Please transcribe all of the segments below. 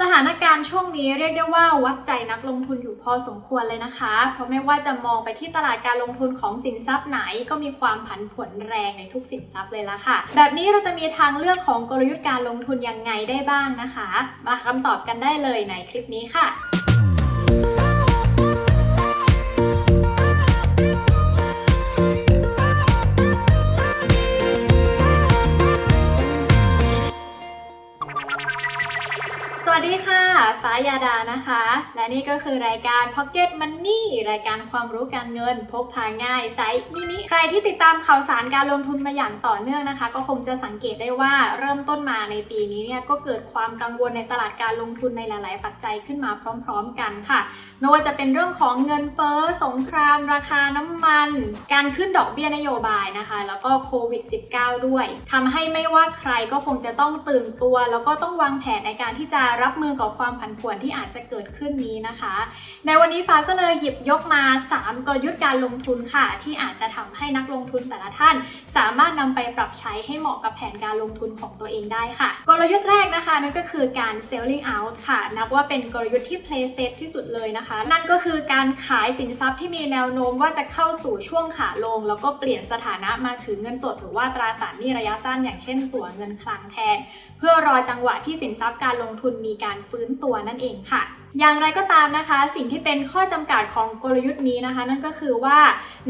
สถานการณ์ช่วงนี้เรียกได้ว่าวัดใจนักลงทุนอยู่พอสมควรเลยนะคะ เพราะไม่ว่าจะมองไปที่ตลาดการลงทุนของสินทรัพย์ไหน ก็มีความผันผวนแรงในทุกสินทรัพย์เลยละค่ะ แบบนี้เราจะมีทางเลือกของกลยุทธ์การลงทุนยังไงได้บ้างนะคะ มาคำตอบกันได้เลยในคลิปนี้ค่ะ และนี่ก็คือรายการ Pocket Money รายการความรู้การเงิน พกพาง่ายไซส์มินิ ใครที่ติดตามข่าวสารการลงทุนมาอย่างต่อเนื่องนะคะ ก็คงจะสังเกตได้ว่าเริ่มต้นมาในปีนี้เนี่ยก็เกิดความกังวลในตลาดการลงทุนในหลาย ๆ ปัจจัยขึ้นมาพร้อม ๆ กันค่ะไม่ว่าจะเป็นเรื่องของเงินเฟ้อสงคราม ราคาน้ำมัน การขึ้นดอกเบี้ยนโยบายนะคะ แล้วก็โควิด -19 ด้วยทำให้ไม่ว่าใครก็คงจะต้องตื่นตัว แล้วก็ต้องวางแผนในการที่จะรับมือกับความผันผวนที่อาจจะเกิดขึ้นนี้นะคะ ในวันนี้ฟ้าก็เลยหยิบยกมา 3 กลยุทธ์การลงทุนค่ะ ที่อาจจะทำให้นักลงทุนแต่ละท่าน สามารถนำไปปรับใช้ให้เหมาะกับแผนการลงทุนของตัวเองได้ค่ะ กลยุทธ์แรกนะคะนั่นก็คือการ selling out ค่ะ นับว่าเป็นกลยุทธ์ที่ play safe ที่สุดเลยนะคะ นั่นก็คือการขายสินทรัพย์ที่มีแนวโน้มว่าจะเข้าสู่ช่วงขาลง แล้วก็เปลี่ยนสถานะมาถือเงินสด หรือว่าตราสารหนี้ระยะสั้น อย่างเช่นตั๋วเงินคลังแทน เพื่อรอจังหวะที่สินทรัพย์การลงทุนมีการฟื้นตัวนั่นเองค่ะ อย่างไรก็ตามนะคะ สิ่งที่เป็นข้อจำกัดของกลยุทธ์นี้นะคะ นั่นก็คือว่า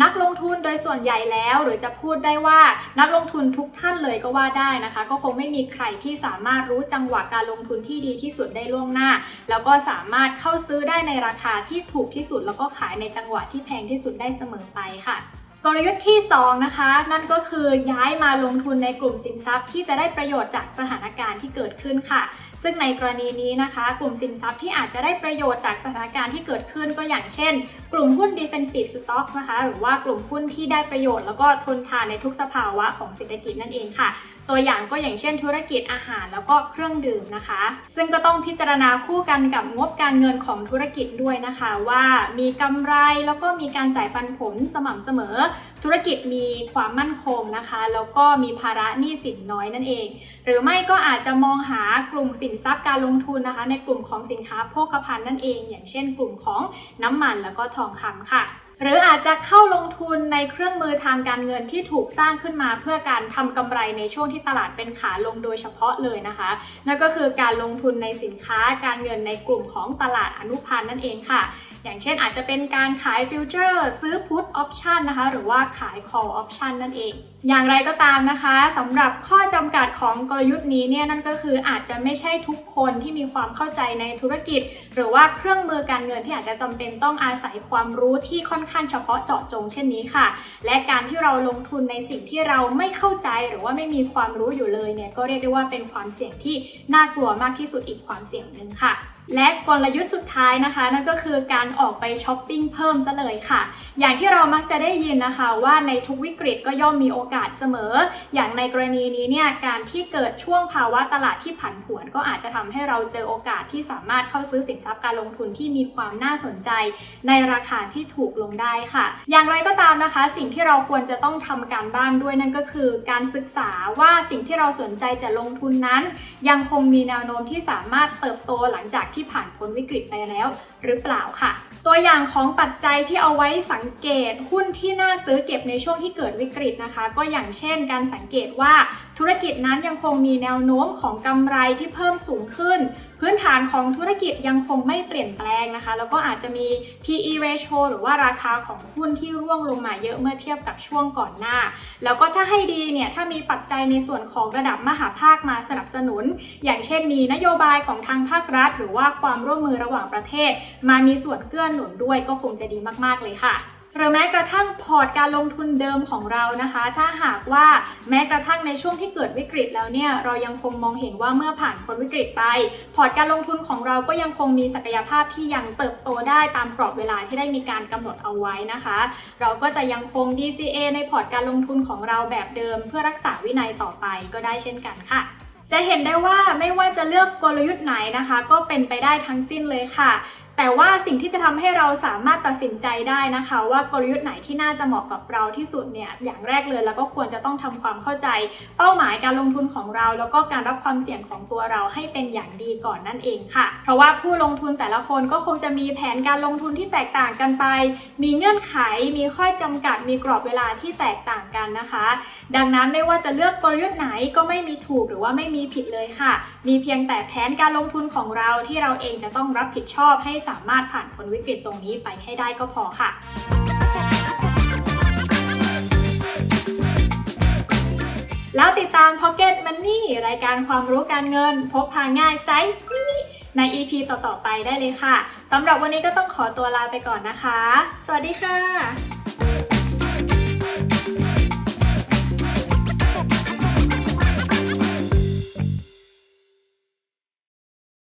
นักลงทุนโดยส่วนใหญ่แล้ว หรือจะพูดได้ว่านักลงทุนทุกท่านเลยก็ว่าได้นะคะ ก็คงไม่มีใครที่สามารถรู้จังหวะการลงทุนที่ดีที่สุดได้ล่วงหน้า แล้วก็สามารถเข้าซื้อได้ในราคาที่ถูกที่สุด แล้วก็ขายในจังหวะที่แพงที่สุดได้เสมอไปค่ะกลยุทธ์ที่ 2 นะคะ นั่นก็คือย้ายมาลงทุนในกลุ่มสินทรัพย์ที่จะได้ประโยชน์จากสถานการณ์ที่เกิดขึ้นค่ะ ซึ่งในกรณีนี้นะคะ กลุ่มสินทรัพย์ที่อาจจะได้ประโยชน์จากสถานการณ์ที่เกิดขึ้นก็อย่างเช่น กลุ่มหุ้น defensive stock นะคะ หรือว่ากลุ่มหุ้นที่ได้ประโยชน์แล้วก็ทนทานในทุกสภาวะของเศรษฐกิจนั่นเองค่ะ ตัวอย่างก็อย่างเช่น ธุรกิจอาหารแล้วก็เครื่องดื่มนะคะ ซึ่งก็ต้องพิจารณาคู่กันกับงบการเงินของธุรกิจด้วยนะคะ ว่ามีกำไรแล้วก็มีการจ่ายปันผลสม่ำเสมอ ธุรกิจมีความมั่นคงนะคะ แล้วก็มีภาระหนี้สินน้อยนั่นเอง หรือไม่ก็อาจจะมองหากลุ่มสินทรัพย์การลงทุนนะคะ ในกลุ่มของสินค้าโภคภัณฑ์นั่นเอง อย่างเช่น กลุ่มของน้ำมันแล้วก็ทองคำค่ะ หรืออาจจะเข้าลงทุนในเครื่องมือทางการเงินที่ถูกสร้างขึ้นมาเพื่อการทำกำไรในช่วงที่ตลาดเป็นขาลงโดยเฉพาะเลยนะคะ นั่นก็คือการลงทุนในสินค้าการเงินในกลุ่มของตลาดอนุพันธ์นั่นเองค่ะ อย่างเช่นอาจจะเป็นการขายฟิวเจอร์ซื้อพุทออปชันนะคะ หรือว่าขาย call option นั่นเอง อย่างไรก็ตามนะคะสำหรับข้อจำกัดของกลยุทธ์นี้เนี่ยนั่นก็คืออาจจะไม่ใช่ทุกคนที่มีความเข้าใจในธุรกิจ หรือว่าเครื่องมือการเงินที่อาจจะจำเป็นต้องอาศัยความรู้ที่ค่อนข้างเฉพาะเจาะจงเช่นนี้ค่ะ และการที่เราลงทุนในสิ่งที่เราไม่เข้าใจหรือว่าไม่มีความรู้อยู่เลยเนี่ยก็เรียกได้ว่าเป็นความเสี่ยงที่น่ากลัวมากที่สุดอีกความเสี่ยงหนึ่งค่ะและกลยุทธ์สุดท้ายนะคะนั่นก็คือการออกไปช้อปปิ้งเพิ่มซะเลยค่ะ อย่างที่เรามักจะได้ยินนะคะว่าในทุกวิกฤตก็ย่อมมีโอกาสเสมอ อย่างในกรณีนี้เนี่ยการที่เกิดช่วงภาวะตลาดที่ผันผวน ก็อาจจะทำให้เราเจอโอกาสที่สามารถเข้าซื้อสินทรัพย์การลงทุนที่มีความน่าสนใจ ในราคาที่ถูกลงได้ค่ะ อย่างไรก็ตามนะคะ สิ่งที่เราควรจะต้องทำการบ้านด้วยนั่นก็คือ การศึกษาว่าสิ่งที่เราสนใจจะลงทุนนั้น ยังคงมีแนวโน้มที่สามารถเติบโตหลังจากที่ผ่านพ้นวิกฤตไปแล้ว หรือเปล่าค่ะ ตัวอย่างของปัจจัยที่เอาไว้สังเกตหุ้นที่น่าซื้อเก็บในช่วงที่เกิดวิกฤตนะคะ ก็อย่างเช่น การสังเกตว่าธุรกิจนั้นยังคงมีแนวโน้มของกำไรที่เพิ่มสูงขึ้น พื้นฐานของธุรกิจยังคงไม่เปลี่ยนแปลงนะคะ แล้วก็อาจจะมี PE ratio หรือว่าราคาของหุ้นที่ร่วงลงมาเยอะเมื่อเทียบกับช่วงก่อนหน้า แล้วก็ถ้าให้ดีเนี่ยถ้ามีปัจจัยในส่วนของระดับมหาภาคมาสนับสนุน อย่างเช่นมีนโยบายของทางภาครัฐ หรือว่าความร่วมมือระหว่างประเทศ มามีส่วนเกื้อหนุนด้วยก็คงจะดีมากๆเลยค่ะ หรือแม้กระทั่งพอร์ตการลงทุนเดิมของเรานะคะ ถ้าหากว่าแม้กระทั่งในช่วงที่เกิดวิกฤตแล้วเนี่ยเรายังคงมองเห็นว่าเมื่อผ่านพ้นวิกฤตไป พอร์ตการลงทุนของเราก็ยังคงมีศักยภาพที่ยังเติบโตได้ตามกรอบเวลาที่ได้มีการกำหนดเอาไว้นะคะ เราก็จะยังคง DCA ในพอร์ตการลงทุนของเราแบบเดิม เพื่อรักษาวินัยต่อไปก็ได้เช่นกันค่ะจะเห็นได้ว่าไม่ว่าจะเลือกกลยุทธ์ไหนนะคะ ก็เป็นไปได้ทั้งสิ้นเลยค่ะ แต่ว่าสิ่งที่จะทำให้เราสามารถตัดสินใจได้นะคะ ว่ากลยุทธ์ไหนที่น่าจะเหมาะกับเราที่สุดเนี่ยอย่างแรกเลยแล้วก็ควรจะต้องทำความเข้าใจ เป้าหมายการลงทุนของเรา แล้วก็การรับความเสี่ยงของตัวเราให้เป็นอย่างดีก่อนนั่นเองค่ะ เพราะว่าผู้ลงทุนแต่ละคนก็คงจะมีแผนการลงทุนที่แตกต่างกันไป มีเงื่อนไข มีข้อจำกัด มีกรอบเวลาที่แตกต่างกันนะคะ ดังนั้นไม่ว่าจะเลือกกลยุทธ์ไหนก็ไม่มีถูกหรือว่าไม่มีผิดเลยค่ะ มีเพียงแต่แผนการลงทุนของเราที่เราเองจะต้องรับผิดชอบให้สามารถผ่านพ้นวิกฤตตรงนี้ไปให้ได้ก็พอค่ะแล้วติดตาม Pocket Money รายการความรู้การเงิน พกพาง่ายไซส์มินิใน EP ต่อ ๆ ไปได้เลยค่ะ สำหรับวันนี้ก็ต้องขอตัวลาไปก่อนนะคะ สวัสดีค่ะ